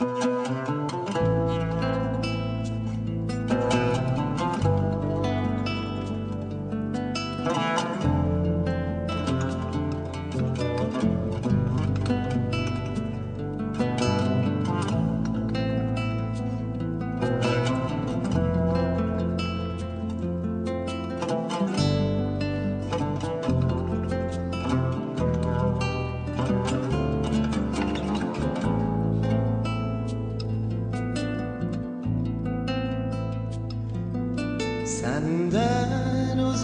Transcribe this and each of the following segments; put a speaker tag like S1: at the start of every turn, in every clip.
S1: Música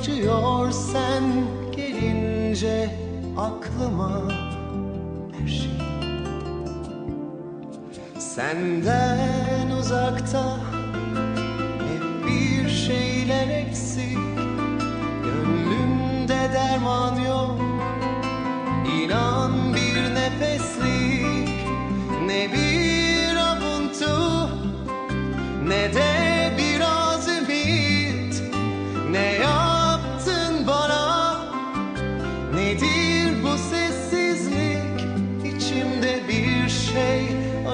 S1: acıyor sen gelince aklıma her şey. Senden uzakta hep bir şeyler eksik Gönlümde derman yok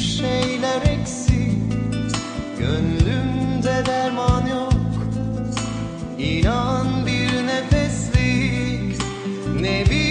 S1: şeyler eksik. Gönlümde derman yok. İnan bir nefeslik. Ne bir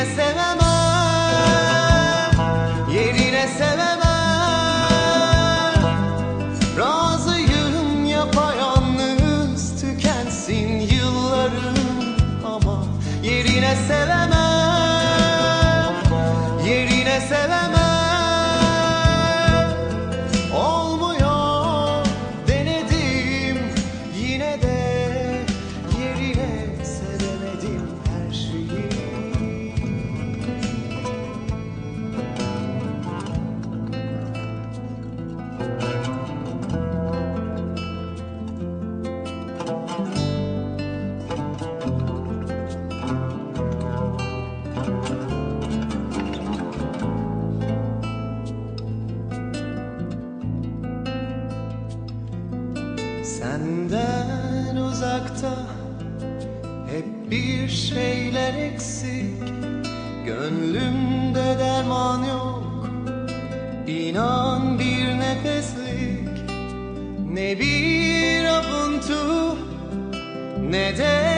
S1: Yerine sevemem Yerine sevemem. Razıyım yapayalnız tükensin yıllarım ama Yerine sevemem Senden uzakta hep bir şeyler eksik. Gönlümde derman yok İnan bir nefeslik. Ne bir avuntu Ne de